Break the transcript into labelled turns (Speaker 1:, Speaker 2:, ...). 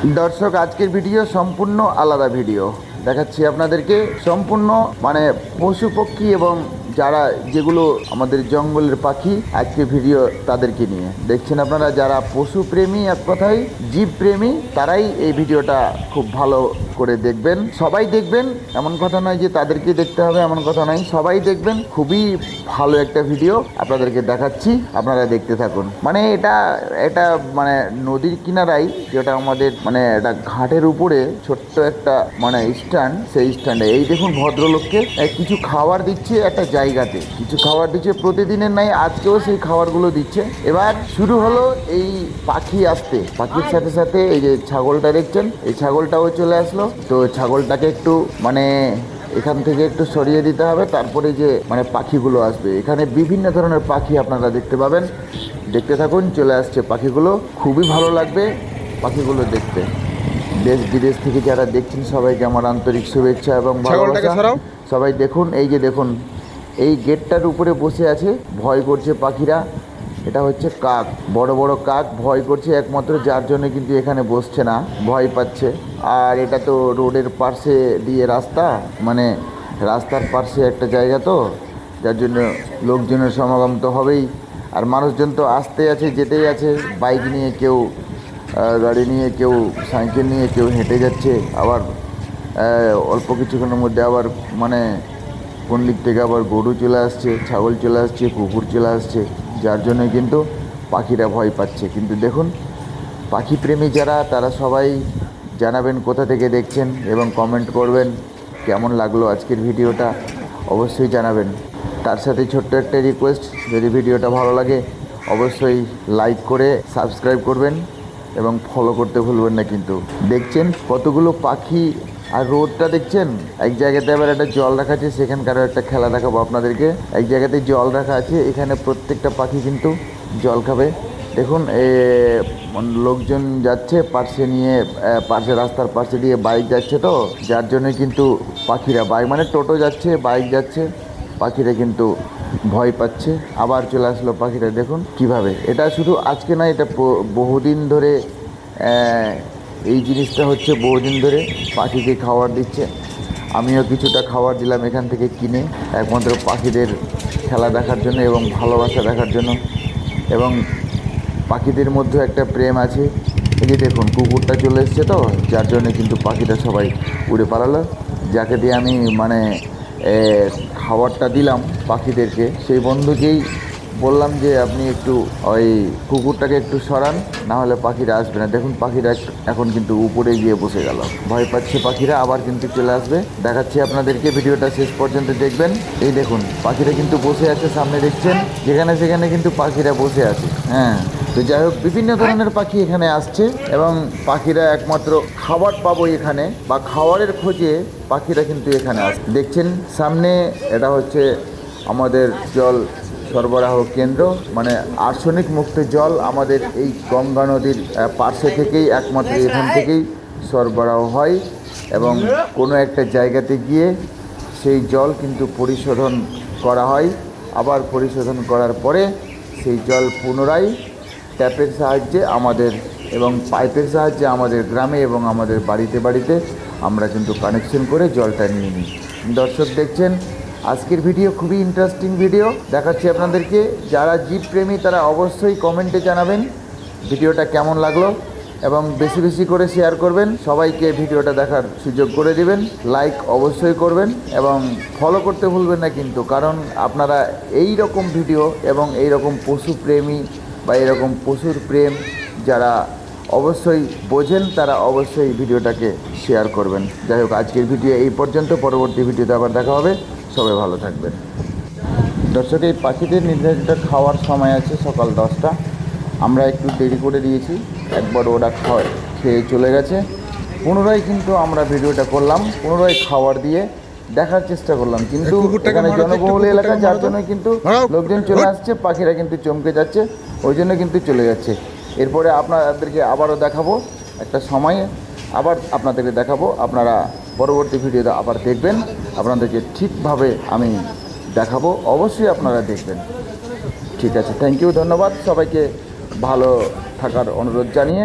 Speaker 1: দর্শক, আজকের ভিডিও সম্পূর্ণ আলাদা ভিডিও। দেখাচ্ছি আপনাদেরকে সম্পূর্ণ মানে পশু পক্ষী এবং যারা যেগুলো আমাদের জঙ্গলের পাখি আজকে ভিডিও তাদেরকে নিয়ে। দেখছেন আপনারা যারা পশু প্রেমী এক কথায়, জীব প্রেমী, তারাই এই ভিডিওটা খুব ভালো করে দেখবেন সবাই দেখবেন এমন কথা নয় যে তাদেরকে দেখতে হবে এমন কথা নয় সবাই দেখবেন খুবই ভালো একটা ভিডিও আপনাদেরকে দেখাচ্ছি আপনারা দেখতে থাকুন। মানে এটা এটা মানে নদীর কিনারাই যেটা আমাদের মানে একটা ঘাটের উপরে ছোট্ট একটা মানে স্ট্যান্ড সেই স্ট্যান্ডে। এই দেখুন ভদ্রলোককে কিছু খাবার দিচ্ছে একটা জায়গাতে। কিছু খাবার দিচ্ছে প্রতিদিনের নাই আজকেও সেই খাবারগুলো দিচ্ছে। এবার শুরু হলো এই পাখি আসতে। পাখির সাথে সাথে এই যে ছাগলটা দেখছেন এই ছাগলটাও চলে আসলো। তো ছাগলটাকে একটু মানে এখান থেকে একটু সরিয়ে দিতে হবে তারপরে যে মানে পাখিগুলো আসবে। এখানে বিভিন্ন ধরনের পাখি আপনারা দেখতে পাবেন। দেখতে থাকুন চলে আসছে পাখিগুলো। খুবই ভালো লাগবে পাখিগুলো দেখতে। দেশ বিদেশ থেকে যারা দেখছেন সবাইকে আমার আন্তরিক শুভেচ্ছা এবং ভালোবাসা। সবাই দেখুন এই যে দেখুন এই গেটটার উপরে বসে আছে ভয় করছে পাখিরা। এটা হচ্ছে কাক, বড় বড় কাক, ভয় করছে একমাত্র, যার জন্য কিন্তু এখানে বসছে না, ভয় পাচ্ছে। আর এটা তো রোডের পাশে দিয়ে রাস্তা মানে রাস্তার পাশে একটা জায়গা তো, যার জন্য লোকজনের সমাগম তো হবেই। আর মানুষজন তো আসতে আছে, যেতেই আছে, বাইক নিয়ে কেউ গাড়ি নিয়ে কেউ, সাইকেল নিয়ে কেউ হেঁটে যাচ্ছে, আবার অল্প কিছুক্ষণের মধ্যে আবার মানে কোন দিক থেকে আবার গরু চলে আসছে, ছাগল চলে আসছে, কুকুর চলে আসছে যার জন্য কিন্তু পাখিরা ভয় পাচ্ছে। কিন্তু দেখুন পাখি প্রেমী যারা, তারা সবাই জানাবেন কোথা থেকে দেখছেন এবং কমেন্ট করবেন কেমন লাগল আজকের ভিডিওটা। অবশ্যই জানাবেন। তার সাথে ছোট্ট একটা রিকোয়েস্ট যদি ভিডিওটা ভালো লাগে, অবশ্যই লাইক করে সাবস্ক্রাইব করবেন এবং ফলো করতে ভুলবেন না কিন্তু। দেখছেন কতগুলো পাখি আর রোদটা দেখছেন? এক জায়গাতে আবার একটা জল রাখা আছে, সেখানকারও একটা খেলা দেখাবো আপনাদেরকে। এক জায়গাতে জল রাখা আছে, এখানে প্রত্যেকটা পাখি কিন্তু জল খাবে। দেখুন লোকজন যাচ্ছে, পার্শ্বে নিয়ে পার্শ্বে রাস্তার পাশে দিয়ে বাইক যাচ্ছে তো, যার জন্য কিন্তু পাখিরা বাইক মানে টোটো যাচ্ছে, বাইক যাচ্ছে, পাখিরা কিন্তু ভয় পাচ্ছে। আবার চলে আসলো পাখিরা দেখুন কীভাবে। এটা শুধু আজকে না এটা বহুদিন ধরে এই জিনিসটা হচ্ছে বহুদিন ধরে পাখিকে খাবার দিচ্ছে। আমিও কিছুটা খাবার দিলাম এখান থেকে কিনে, একমাত্র পাখিদের খেলা দেখার জন্য এবং ভালোবাসা দেখার জন্য। এবং পাখিদের মধ্যে একটা প্রেম আছে। এই যে দেখুন, কুকুরটা চলে এসছে তো, যার জন্য কিন্তু পাখিটা সবাই উড়ে পালালো। যাকে দিয়ে আমি মানে খাবারটা দিলাম পাখিদেরকে, সেই বন্ধুকেই বললাম যে আপনি একটু ওই কুকুরটাকে একটু সরান, না হলে পাখিরা আসবে না। দেখুন, পাখিরা এখন কিন্তু উপরে গিয়ে বসে গেল। ভয় পাচ্ছে পাখিরা, আবার কিন্তু চলে আসবে। দেখাচ্ছি আপনাদেরকে, ভিডিওটা শেষ পর্যন্ত দেখবেন। এই দেখুন, পাখিরা কিন্তু বসে আছে, সামনে দেখছেন? যেখানে সেখানে কিন্তু পাখিরা বসে আছে। হ্যাঁ তো যাই হোক, বিভিন্ন ধরনের পাখি এখানে আসছে এবং পাখিরা একমাত্র খাবার পাবো এখানে বা খাবারের খোঁজে পাখিরা কিন্তু এখানে আসছে দেখছেন? সামনে এটা হচ্ছে আমাদের জল সরবরাহ কেন্দ্র মানে আর্সেনিক মুক্ত জল আমাদের এই গঙ্গা নদীর পার্শ্বে থেকেই, একমাত্র এখান থেকেই সরবরাহ হয় এবং কোনো একটা জায়গাতে গিয়ে সেই জল কিন্তু পরিশোধন করা হয়। আবার পরিশোধন করার পরে সেই জল পুনরায় ট্যাপের সাহায্যে আমাদের এবং পাইপের সাহায্যে আমাদের গ্রামে এবং আমাদের বাড়িতে বাড়িতে আমরা কিন্তু কানেকশন করে জলটা নিয়ে নিই। দর্শক দেখছেন আজকের ভিডিও খুবই ইন্টারেস্টিং ভিডিও দেখাচ্ছি আপনাদেরকে। যারা জীব প্রেমী, তারা অবশ্যই কমেন্টে জানাবেন ভিডিওটা কেমন লাগল এবং বেশি বেশি করে শেয়ার করবেন। সবাইকে ভিডিওটা দেখার সুযোগ করে দিবেন। লাইক অবশ্যই করবেন এবং ফলো করতে ভুলবেন না কিন্তু, কারণ আপনারা এই রকম ভিডিও এবং এই রকম পশু প্রেমী বা এরকম পশুর প্রেম যারা অবশ্যই বোঝেন, তারা অবশ্যই ভিডিওটাকে শেয়ার করবেন। যাই হোক, আজকের ভিডিও এই পর্যন্ত। পরবর্তী ভিডিওতে আবার দেখা হবে। সবাই ভালো থাকবেন। দর্শক এই পাখিদের নির্ধারিত খাওয়ার সময় আছে সকাল দশটা। আমরা একটু দেরি করে দিয়েছি একবার ওরা খাওয়া খেয়ে চলে গেছে। পুনরায় কিন্তু আমরা ভিডিওটা করলাম পুনরায় খাবার দিয়ে দেখার চেষ্টা করলাম। কিন্তু এখানে জনবহুল এলাকা যার। জন্য কিন্তু লোকজন চলে আসছে পাখিরা কিন্তু চমকে যাচ্ছে ওই জন্য কিন্তু চলে যাচ্ছে। এরপরে আপনাদেরকে আবারও দেখাবো একটা সময়ে আবার আপনাদেরকে দেখাবো আপনারা পরবর্তী ভিডিওতে আবার দেখবেন। আপনাদেরকে ঠিকভাবে আমি দেখাবো। অবশ্যই আপনারা দেখবেন। ঠিক আছে থ্যাংক ইউ ধন্যবাদ। সবাইকে ভালো থাকার অনুরোধ জানিয়ে